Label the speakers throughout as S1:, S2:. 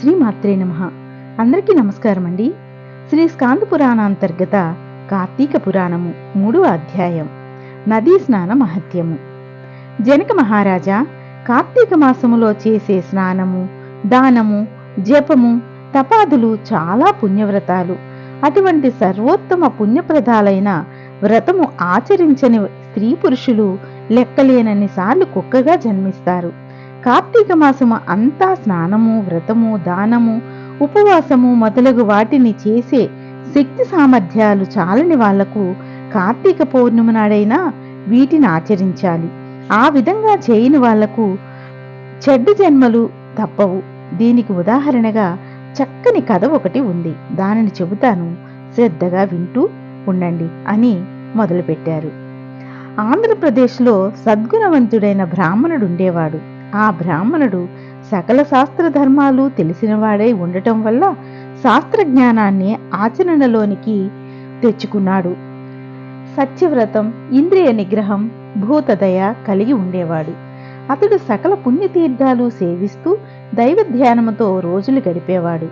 S1: శ్రీమాత్రే నమ. అందరికీ నమస్కారం అండి శ్రీ స్కాంద పురాణాంతర్గత కార్తీక పురాణము మూడవ అధ్యాయం. నదీ స్నాన మహత్యము. జనక మహారాజా కార్తీక మాసములో చేసే స్నానము దానము జపము తపాదులు చాలా పుణ్యవ్రతాలు. అటువంటి సర్వోత్తమ పుణ్యప్రదాలైన వ్రతము ఆచరించని స్త్రీ పురుషులు లెక్కలేనన్ని సార్లు కుక్కగా జన్మిస్తారు. కార్తీక మాసము అంతా స్నానము వ్రతము దానము ఉపవాసము మొదలగు వాటిని చేసే శక్తి సామర్థ్యాలు చాలని వాళ్ళకు కార్తీక పౌర్ణమి నాడైనా వీటిని ఆచరించాలి. ఆ విధంగా చేయని వాళ్ళకు చెడ్డ జన్మలు తప్పవు. దీనికి ఉదాహరణగా చక్కని కథ ఒకటి ఉంది. దానిని చెబుతాను. శ్రద్ధగా వింటూ ఉండండి అని మొదలుపెట్టారు. ఆంధ్రప్రదేశ్లో సద్గుణవంతుడైన బ్రాహ్మణుడు ఉండేవాడు. ఆ బ్రాహ్మణుడు సకల శాస్త్ర ధర్మాలు తెలిసినవాడై ఉండటం వల్ల శాస్త్ర జ్ఞానాన్ని ఆచరణలోనికి తెచ్చుకున్నాడు. సత్యవ్రతం ఇంద్రియ నిగ్రహం భూతదయ కలిగి ఉండేవాడు. అతడు సకల పుణ్యతీర్థాలు సేవిస్తూ దైవ ధ్యానముతో రోజులు గడిపేవాడు.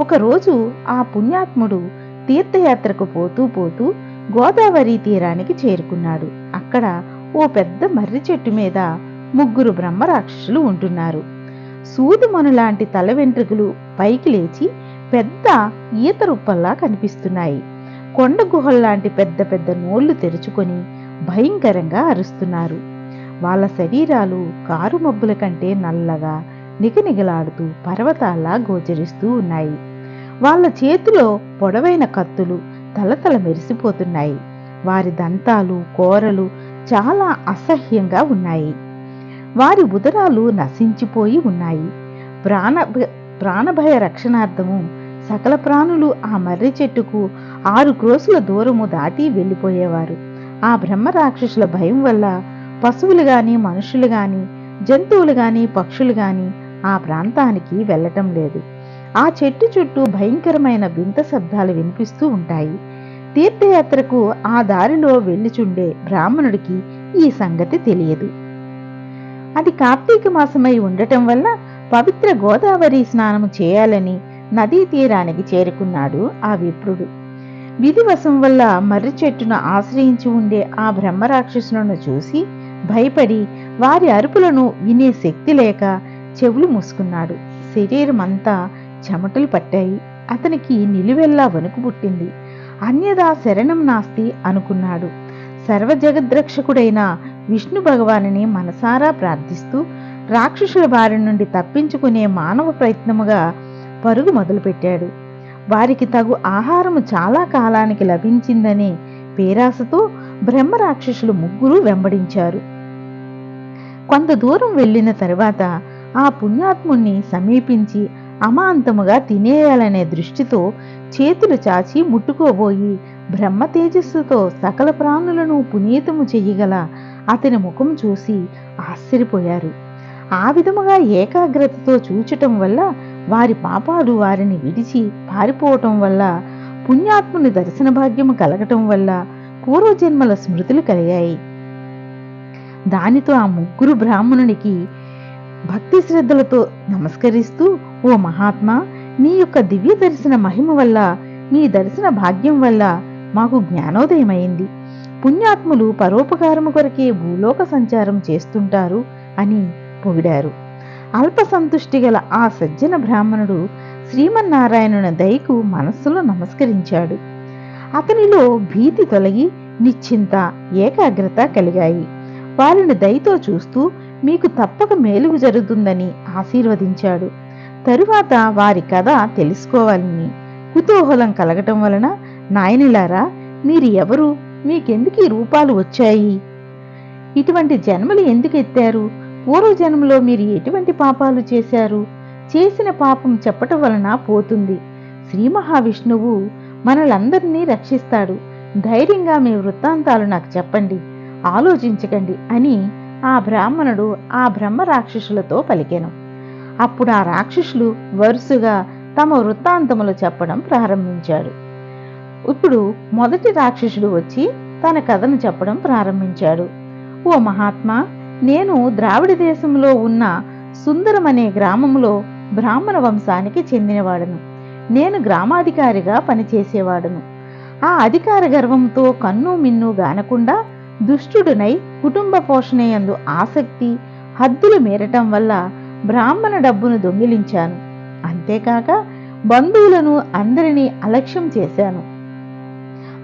S1: ఒకరోజు ఆ పుణ్యాత్ముడు తీర్థయాత్రకు పోతూ పోతూ గోదావరి తీరానికి చేరుకున్నాడు. అక్కడ ఓ పెద్ద మర్రి చెట్టు మీద ముగ్గురు బ్రహ్మరాక్షసులు ఉంటున్నారు. సూదిమను లాంటి తల వెంట్రుకలు పైకి లేచి పెద్ద ఈత రుప్పల్లా కనిపిస్తున్నాయి. కొండ గుహల్లాంటి పెద్ద పెద్ద నోళ్ళు తెరుచుకొని భయంకరంగా అరుస్తున్నారు. వాళ్ళ శరీరాలు కారు మబ్బుల కంటే నల్లగా నిగనిగలాడుతూ పర్వతాల్లా గోచరిస్తూ ఉన్నాయి. వాళ్ళ చేతిలో పొడవైన కత్తులు తలతల మెరిసిపోతున్నాయి. వారి దంతాలు కోరలు చాలా అసహ్యంగా ఉన్నాయి. వారి ఉదరాలు నశించిపోయి ఉన్నాయి. ప్రాణ ప్రాణభయ రక్షణార్థము సకల ప్రాణులు ఆ మర్రి చెట్టుకు ఆరు క్రోసుల దూరము దాటి వెళ్ళిపోయేవారు. ఆ బ్రహ్మ రాక్షసుల భయం వల్ల పశువులు గాని మనుషులు గాని జంతువులు గాని పక్షులు గాని ఆ ప్రాంతానికి వెళ్ళటం లేదు. ఆ చెట్టు చుట్టూ భయంకరమైన వింత శబ్దాలు వినిపిస్తూ ఉంటాయి. తీర్థయాత్రకు ఆ దారిలో వెళ్ళిచుండే బ్రాహ్మణుడికి ఈ సంగతి తెలియదు. అది కార్తీక మాసమై ఉండటం వల్ల పవిత్ర గోదావరి స్నానము చేయాలని నదీ తీరానికి చేరుకున్నాడు ఆ విప్రుడు. విధివశం వల్ల మర్రి చెట్టును ఆశ్రయించి ఉండే ఆ బ్రహ్మరాక్షసులను చూసి భయపడి వారి అరుపులను వినే శక్తి లేక చెవులు మూసుకున్నాడు. శరీరం అంతా చెమటలు పట్టాయి. అతనికి నిలువెల్లా వణుకు పుట్టింది. అన్యదా శరణం నాస్తి అనుకున్నాడు. సర్వజగద్రక్షకుడైన విష్ణు భగవానుని మనసారా ప్రార్థిస్తూ రాక్షసుల బారి నుండి తప్పించుకునే మానవ ప్రయత్నముగా పరుగు మొదలుపెట్టాడు. వారికి తగు ఆహారము చాలా కాలానికి లభించిందనే పేరాసతో బ్రహ్మ రాక్షసులు ముగ్గురు వెంబడించారు. కొంత దూరం వెళ్ళిన తరువాత ఆ పుణ్యాత్ముణ్ణి సమీపించి అమాంతముగా తినేయాలనే దృష్టితో చేతులు చాచి ముట్టుకోబోయి బ్రహ్మ తేజస్సుతో సకల ప్రాణులను పునీతము చెయ్యగల అతని ముఖం చూసి ఆశ్చర్యపోయారు. ఆ విధముగా ఏకాగ్రతతో చూచటం వల్ల వారి పాపాలు వారిని విడిచి పారిపోవటం వల్ల పుణ్యాత్ముని దర్శన భాగ్యము కలగటం వల్ల పూర్వజన్మల స్మృతులు కలిగాయి. దానితో ఆ ముగ్గురు బ్రాహ్మణునికి భక్తి శ్రద్ధలతో నమస్కరిస్తూ ఓ మహాత్మా నీ యొక్క దివ్య దర్శన మహిమ వల్ల మీ దర్శన భాగ్యం వల్ల మాకు జ్ఞానోదయమైంది. పుణ్యాత్ములు పరోపకారము కొరకే భూలోక సంచారం చేస్తుంటారు అని పొగిడారు. అల్ప సంతుష్టి గల ఆ సజ్జన బ్రాహ్మణుడు శ్రీమన్నారాయణుని దయకు మనస్సులో నమస్కరించాడు. అతనిలో భీతి తొలగి నిశ్చింత ఏకాగ్రత కలిగాయి. వారిని దయతో చూస్తూ మీకు తప్పక మేలుగు జరుగుతుందని ఆశీర్వదించాడు. తరువాత వారి కథ తెలుసుకోవాలని కుతూహలం కలగటం వలన నాయనిలారా మీరు ఎవరు? మీకెందుకు ఈ రూపాలు వచ్చాయి? ఇటువంటి జన్మలు ఎందుకు ఎత్తారు పూర్వజన్మలో మీరు ఎటువంటి పాపాలు చేశారు? చేసిన పాపం చెప్పటం వలన పోతుంది. శ్రీ మహావిష్ణువు మనలందరినీ రక్షిస్తాడు. ధైర్యంగా మీ వృత్తాంతాలు నాకు చెప్పండి. ఆలోచించకండి అని ఆ బ్రాహ్మణుడు ఆ బ్రహ్మ రాక్షసులతో పలికెను. అప్పుడు ఆ రాక్షసులు వరుసగా తమ వృత్తాంతములు చెప్పడం ప్రారంభించాడు. ఇప్పుడు మొదటి రాక్షసుడు వచ్చి తన కథను చెప్పడం ప్రారంభించాడు. ఓ మహాత్మా నేను ద్రావిడ దేశంలో ఉన్న సుందరం అనే గ్రామంలో బ్రాహ్మణ వంశానికి చెందినవాడను. నేను గ్రామాధికారిగా పనిచేసేవాడను. ఆ అధికార గర్వంతో కన్ను మిన్ను గానకుండా దుష్టుడునై కుటుంబ పోషణయందు ఆసక్తి హద్దులు మీరటం వల్ల బ్రాహ్మణ డబ్బును దొంగిలించాను. అంతేకాక బంధువులను అందరినీ అలక్ష్యం చేశాను.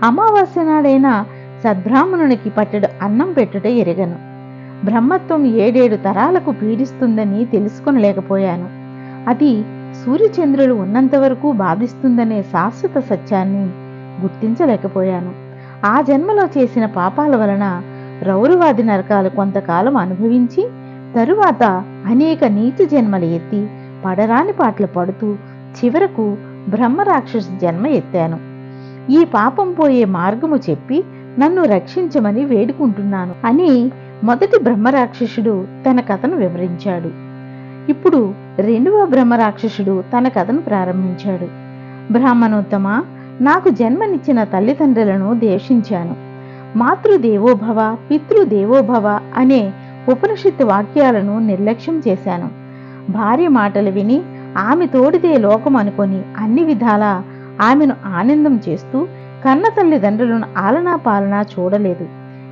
S1: అమావాస్య నాడైనా సద్బ్రాహ్మణునికి పట్టెడు అన్నం పెట్టుట ఎరగను. బ్రహ్మత్వం ఏడేడు తరాలకు పీడిస్తుందని తెలుసుకొనలేకపోయాను. అది సూర్యచంద్రులు ఉన్నంత వరకు బాధిస్తుందనే శాశ్వత సత్యాన్ని గుర్తించలేకపోయాను. ఆ జన్మలో చేసిన పాపాల వలన రౌరవాది నరకాలు కొంతకాలం అనుభవించి తరువాత అనేక నీతి జన్మలు ఎత్తి పడరాని పాటలు పడుతూ చివరకు బ్రహ్మరాక్షస జన్మ ఎత్తాను. ఈ పాపం పోయే మార్గము చెప్పి నన్ను రక్షించమని వేడుకుంటున్నాను అని మొదటి బ్రహ్మరాక్షసుడు తన కథను వివరించాడు. ఇప్పుడు రెండవ బ్రహ్మరాక్షసుడు తన కథను ప్రారంభించాడు. బ్రాహ్మణోత్తమ నాకు జన్మనిచ్చిన తల్లిదండ్రులను దేశించాను మాతృదేవోభవ పితృదేవోభవ అనే ఉపనిషత్తు వాక్యాలను నిర్లక్ష్యం చేశాను. భార్య మాటలు విని ఆమె తోడిదే లోకం అనుకొని అన్ని విధాలా ఆమెను ఆనందం చేస్తూ కన్న తల్లిదండ్రులను ఆలనా పాలనా చూడలేదు.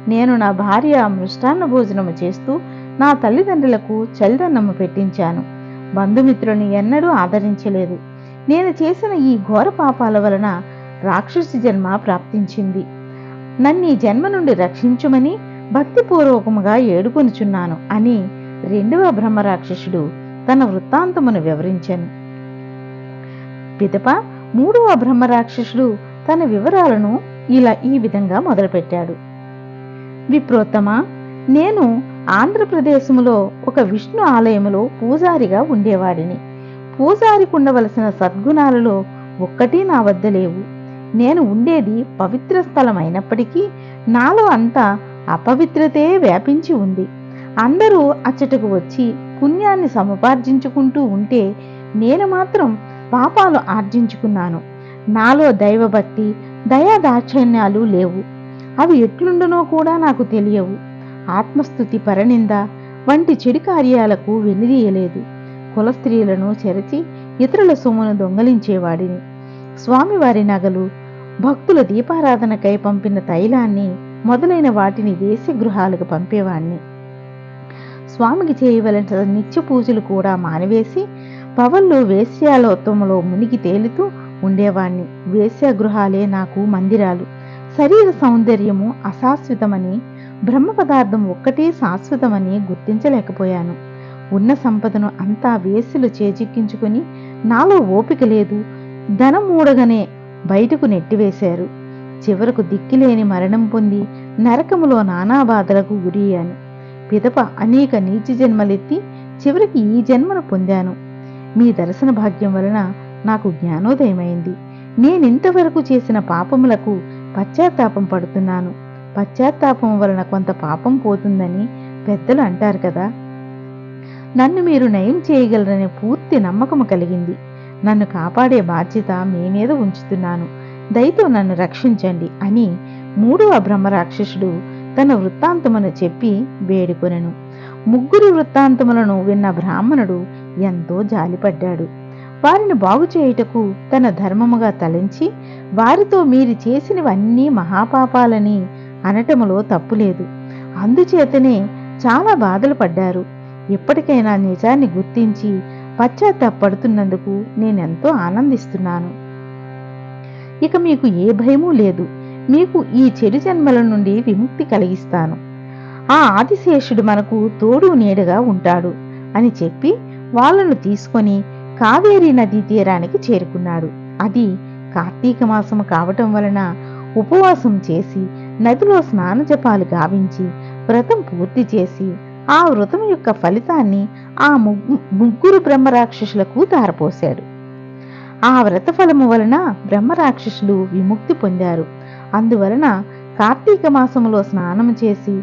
S1: నేను నా భార్య మృష్టాన్న భోజనము చేస్తూ నా తల్లిదండ్రులకు చలిదన్నము పెట్టించాను. బంధుమిత్రుని ఎన్నడూ ఆదరించలేదు. నేను చేసిన ఈ ఘోర పాపాల వలన రాక్షసి జన్మ ప్రాప్తించింది. నన్ను జన్మ నుండి రక్షించుమని భక్తిపూర్వకముగా ఏడుకొనుచున్నాను అని రెండవ బ్రహ్మరాక్షసుడు తన వృత్తాంతమును వివరించాను. పిదప మూడవ బ్రహ్మరాక్షసుడు తన వివరాలను ఇలా ఈ విధంగా మొదలుపెట్టాడు. విప్రోత్తమ నేను ఆంధ్రప్రదేశములో ఒక విష్ణు ఆలయములో పూజారిగా ఉండేవాడిని. పూజారికి ఉండవలసిన సద్గుణాలలో ఒక్కటి నా వద్ద లేవు. నేను ఉండేది పవిత్ర స్థలం అయినప్పటికీ నాలో అంతా అపవిత్రతే వ్యాపించి ఉంది. అందరూ అచ్చటకు వచ్చి పుణ్యాన్ని సముపార్జించుకుంటూ ఉంటే నేను మాత్రం పాపాలు ఆర్జించుకున్నాను. నాలో దైవభక్తి దయా దాక్షిణ్యాలు లేవు. అవి ఎట్లుండునో కూడా నాకు తెలియవు. ఆత్మస్థుతి పరనింద వంటి చెడు కార్యాలకు వెనుదీయలేదు కుల స్త్రీలను చెరచి ఇతరుల సొమ్మును దొంగలించేవాడిని. స్వామివారి నగలు భక్తుల దీపారాధనకై పంపిన తైలాన్ని మొదలైన వాటిని వేశ్యగృహాలకు పంపేవాణ్ణి. స్వామికి చేయవలసిన నిత్య పూజలు కూడా మానివేసి పవన్లు వేశ్యాలోత్తములో మునిగి తేలుతూ ఉండేవాణ్ణి. వేశ్యాగృహాలే నాకు మందిరాలు. శరీర సౌందర్యము అశాశ్వతమని బ్రహ్మ పదార్థం ఒక్కటే శాశ్వతమని గుర్తించలేకపోయాను. ఉన్న సంపదను అంతా వేసులు చేజిక్కించుకుని నాలో ఓపిక లేదు. ధనం మూడగనే బయటకు నెట్టివేశారు. చివరకు దిక్కిలేని మరణం పొంది నరకములో నానా బాధలకు గురయ్యాను. పిదప అనేక నీచి జన్మలెత్తి చివరికి ఈ జన్మను పొందాను. మీ దర్శన భాగ్యం వలన నాకు జ్ఞానోదయమైంది. నేనింతవరకు చేసిన పాపములకు పశ్చాత్తాపం పడుతున్నాను. పశ్చాత్తాపం వలన కొంత పాపం పోతుందని పెద్దలు అంటారు కదా. నన్ను మీరు నయం చేయగలరనే పూర్తి నమ్మకము కలిగింది. నన్ను కాపాడే బాధ్యత మీ మీద ఉంచుతున్నాను. దయతో నన్ను రక్షించండి అని మూడవ బ్రహ్మరాక్షసుడు తన వృత్తాంతమును చెప్పి వేడుకొనెను. ముగ్గురు వృత్తాంతములను విన్న బ్రాహ్మణుడు ఎంతో జాలిపడ్డాడు. వారిని బాగు చేయుటకు తన ధర్మముగా తలంచి వారితో మీరు చేసినవన్నీ మహాపాపాలని అనటములో తప్పులేదు. అందుచేతనే చాలా బాధలు పడ్డారు. ఎప్పటికైనా నిజాన్ని గుర్తించి పశ్చాత్తాపడుతున్నందుకు నేనెంతో ఆనందిస్తున్నాను. ఇక మీకు ఏ భయమూ లేదు. మీకు ఈ చెడు జన్మల నుండి విముక్తి కలిగిస్తాను. ఆ ఆదిశేషుడు మనకు తోడు నీడగా ఉంటాడు అని చెప్పి వాళ్ళను తీసుకొని కావేరీ నదీ తీరానికి చేరుకున్నాడు. అది కార్తీక మాసము కావటం వలన ఉపవాసం చేసి నదిలో స్నాన జపాలు గావించి వ్రతం పూర్తి చేసి ఆ వ్రతం యొక్క ఫలితాన్ని ఆ ముగ్గురు బ్రహ్మరాక్షసులకు దారపోశాడు ఆ వ్రత ఫలము వలన బ్రహ్మరాక్షసులు విముక్తి పొందారు. అందువలన కార్తీక మాసములో స్నానం చేసి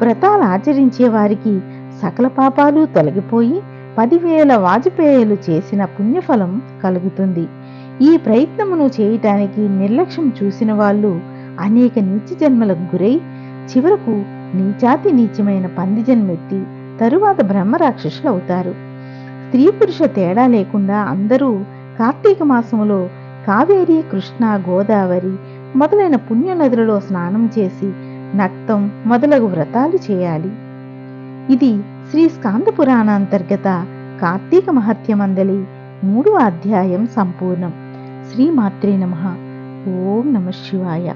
S1: వ్రతాలు ఆచరించే వారికి సకల పాపాలు తొలగిపోయి పదివేల వాజపేయులు చేసిన పుణ్యఫలం కలుగుతుంది. ఈ ప్రయత్నమును చేయటానికి నిర్లక్ష్యం చూసిన వాళ్ళు అనేక నీచ జన్మలకు గురై చివరకు నీచాతి నీచమైన పంది జన్మెత్తి తరువాత బ్రహ్మరాక్షసులు అవుతారు స్త్రీ పురుష తేడా లేకుండా అందరూ కార్తీక మాసములో కావేరి కృష్ణ గోదావరి మొదలైన పుణ్య నదులలో స్నానం చేసి నక్తం మొదలగు వ్రతాలు చేయాలి. ఇది శ్రీ స్కాంద పురాణాంతర్గత కార్తీక మహత్యమందలి మూడవ అధ్యాయం సంపూర్ణం. శ్రీమాత్రే నమ. ఓం నమ శివాయ.